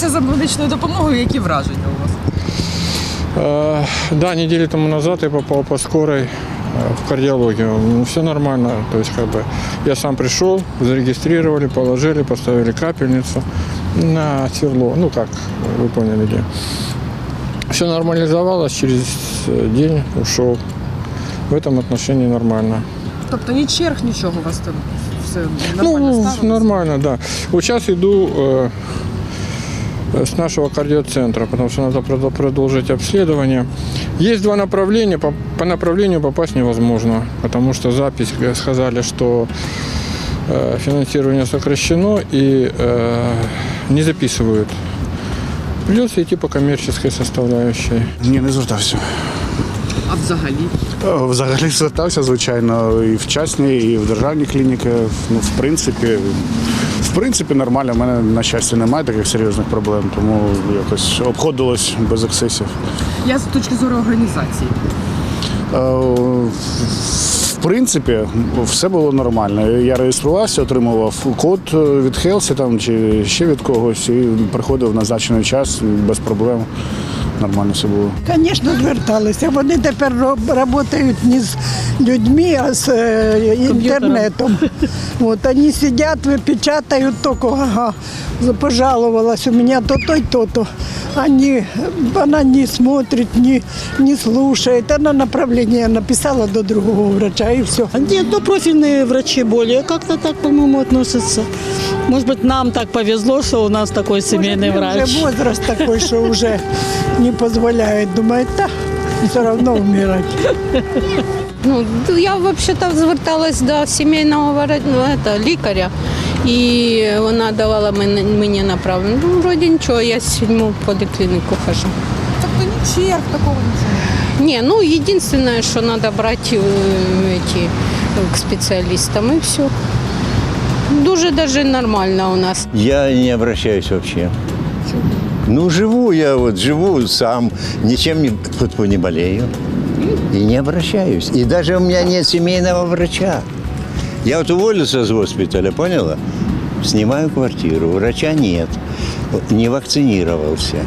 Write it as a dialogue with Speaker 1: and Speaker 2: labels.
Speaker 1: звернулися за медичною допомогою. Які враження у вас?
Speaker 2: Э, Да, неделю тому назад я попал по скорой э, в кардиологию. Все нормально. То есть, как бы, я сам пришел, зарегистрировали, положили, поставили капельницу на сверло. Ну, как, вы поняли, где. Все нормализовалось, через э, день ушел. В этом отношении нормально.
Speaker 1: Тобто ні черг, нічого у вас там все нормально
Speaker 2: ну,
Speaker 1: ставилось?
Speaker 2: нормально, да. Вот сейчас иду э, с нашего кардиоцентра, потому что надо прод- продолжить обследование. Есть два направления, по, по направлению попасть невозможно, потому что запись э, сказали, что э, финансирование сокращено и э, не записывают. Придется идти по коммерческой составляющей.
Speaker 3: Ні, не звертався.
Speaker 1: А взагалі?
Speaker 3: Е, Взагалі звертався, звичайно, і в частні, і в державні клініки. Ну, в принципі, в принципі, нормально. У мене, на щастя, немає таких серйозних проблем, тому якось обходилось без ексцесів.
Speaker 1: Я з точки зору організації.
Speaker 3: Е, В принципі, все було нормально. Я реєструвався, отримував код від Хелсі там чи ще від когось, і приходив в назначений час без проблем. Нормально все було.
Speaker 4: Звісно, зверталися. Вони тепер працюють не з людьми, а з е, інтернетом. От, вони сидять, випечатають тільки, ага, пожаловалась у мене то-то й то-то. Они, она не смотрит, не, не слушает. Она направление написала до другого врача и все.
Speaker 5: Нет, ну профильные врачи более как-то так, по-моему, относятся. Может быть, нам так повезло, что у нас такой семейный врач.
Speaker 4: Уже возраст такой, что уже не позволяет. Думает, да, все равно умирать.
Speaker 6: Ну, я взагалі зверталась до сімейного вра- ну, это, лікаря, і вона давала мені, мені направлення. Ну, вроді нічого, я сьому поліклініку хожу.
Speaker 1: Тобто ні черг, такого нічого.
Speaker 6: Не, ну, единственное, что надо брать э, эти, к специалистам, и все. Дуже даже нормально у нас.
Speaker 7: Я не обращаюсь вообще. Ну, живу я вот, живу сам, ничем не, не болею. И не обращаюсь. И даже у меня нет семейного врача. Я вот уволился из госпиталя, поняла? Снимаю квартиру, врача нет, не вакцинировался.